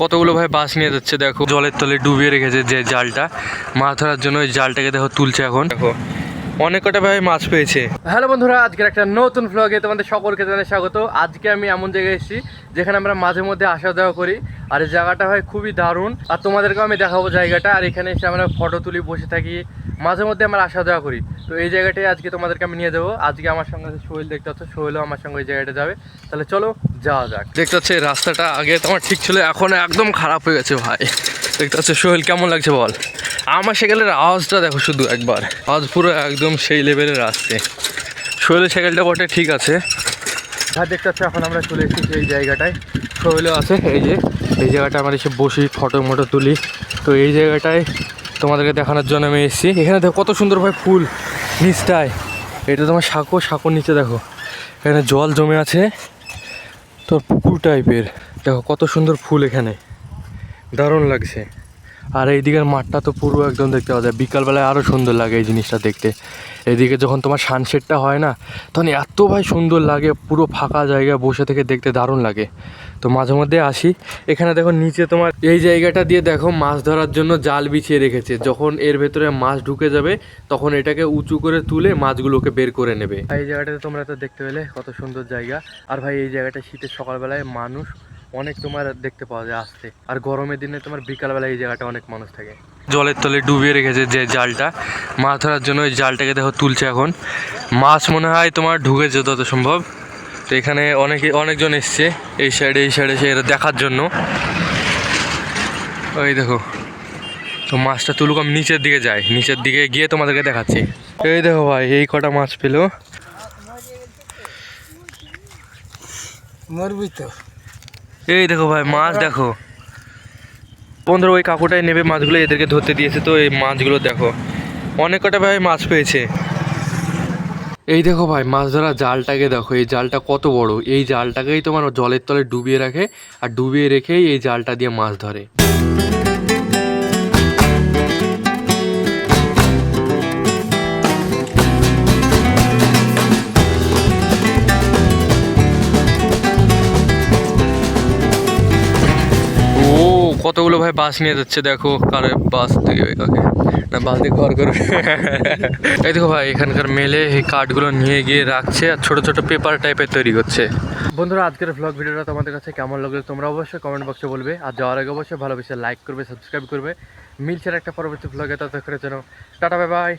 কতগুলো ভাই বাস নিয়ে যাচ্ছে দেখো। জলের তলে ডুবিয়ে রেখেছে যে জালটা। মাছ ধরার জন্য ওই জালটাকে দেখো তুলছে এখন। দেখো, অনেক কটা ভাই মাছ পেয়েছে। হ্যালো বন্ধুরা, আজকের একটা নতুন ভ্লগে তোমাদের সকলকে জানাই স্বাগত। আজকে আমি এমন জায়গায় এসেছি যেখানে আমরা মাঝে মধ্যে আসা যাওয়া করি। আর এই জায়গাটা হয় খুবই দারুণ। আর তোমাদেরকেও আমি দেখাবো জায়গাটা। আর এখানে এসে আমরা ফটো তুলি, বসে থাকি। মাঝে মধ্যে আমরা আসা যাওয়া করি। তো এই জায়গাটাই আজকে তোমাদেরকে আমি নিয়ে যাব। আজকে আমার সঙ্গে সোহেল, দেখতে পাচ্ছ? সোহেলও আমার সঙ্গে ওই জায়গাটা যাবে। তাহলে চলো যাওয়া যাক। দেখতে পাচ্ছি রাস্তাটা আগে তোমার ঠিক ছিল এখন একদম খারাপ হয়ে গেছে ভাই। দেখতে পাচ্ছ সোহেল কেমন লাগছে বল? আমার সেকেলের আওয়াজটা দেখো শুধু একবার। আওয়াজ পুরো একদম সেই লেভেলের আসছে। সোহেলের সেকেলটা বটে ঠিক আছে। ভাই দেখতে পাচ্ছ এখন আমরা চলে এসেছি এই জায়গাটায়। সোহেলও আছে এই যে এই জায়গাটা আমরা এসে বসি ফটো মটো তুলি। তো এই জায়গাটায় তোমাদেরকে দেখানোর জন্য আমি এসেছি। এখানে দেখো কত সুন্দর ভাই ফুল নিচটায়। এটা তোমার সাঁকো সাঁকোর নিচে দেখো। এখানে জল জমে আছে। তো পুকুর টাইপের দেখো কত সুন্দর ফুল এখানে। দারুণ লাগছে। আর এই দিকের মাঠটা তো পুরো একদম দেখতে পাওয়া যায়। বিকালবেলায় আরও সুন্দর লাগে এই জিনিসটা দেখতে। এদিকে যখন তোমার সানসেটটা হয় না, তখন এত ভাই সুন্দর লাগে, পুরো ফাঁকা জায়গায় বসে থেকে দেখতে দারুণ লাগে। তো মাঝে মধ্যে আসি। এখানে দেখো নিচে তোমার এই জায়গাটা দিয়ে দেখো মাছ ধরার জন্য জাল বিছিয়ে রেখেছে। যখন এর ভেতরে মাছ ঢুকে যাবে, তখন এটাকে উঁচু করে তুলে মাছগুলোকে বের করে নেবে। এই জায়গাটাতে তোমরা তো দেখতে পেলে কত সুন্দর জায়গা। আর ভাই, এই জায়গাটা শীতের সকালবেলায় মানুষ অনেক তোমার দেখতে পাওয়া যায় আসতে। আর গরমের দিনে তোমার বিকালবেলা এই জায়গাটা অনেক মানুষ থাকে। জলের তলে ডুবিয়ে রেখেছে যে জালটা। মাছ ধরার জন্য ওই জালটাকে দেখো তুলছে এখন। মাছ মনে হয় তোমার ঢুকে ঢুকেছে যত সম্ভব। তো এখানে অনেকে অনেকজন এসছে এই সাইডে এই সাইডে সে এটা দেখার জন্য। ওই দেখো। তো মাছটা তুলুক আমি নিচের দিকে যাই। নিচের দিকে গিয়ে তোমাদেরকে দেখাচ্ছি। এই দেখো ভাই এই কটা মাছ পেল। মরবি তো। এই দেখো ভাই মাছ দেখো। বন্ধুরা ওই কাকুটাই নেবে মাছগুলো এদেরকে ধরতে দিয়েছে তো এই মাছগুলো দেখো। অনেক কটা ভাই মাছ পেয়েছে। এই দেখো ভাই মাছ ধরা জালটাকে দেখো এই জালটা কত বড়। এই জালটাকেই তোমার জলের তলে ডুবিয়ে রাখে আর ডুবিয়ে রেখেই এই জালটা দিয়ে মাছ ধরে। কতগুলো ভাই বাস নিয়ে যাচ্ছে দেখো, কারে বাস থেকে না, বাস দিয়ে ঘর করবে এই দেখো ভাই, এখানকার মেলে এই কাঠগুলো নিয়ে গিয়ে রাখছে আর ছোট ছোট পেপার টাইপের তৈরি করছে। বন্ধুরা, আজকের ব্লগ ভিডিওটা তোমাদের কাছে কেমন লাগল তোমরা অবশ্যই কমেন্ট বক্সে বলবে। আর যাওয়ার আগে অবশ্যই ভালোবেসে লাইক করবে সাবস্ক্রাইব করবে। মিলছে একটা পরবর্তী ব্লগে ততক্ষণের জন্য টাটা বাই বাই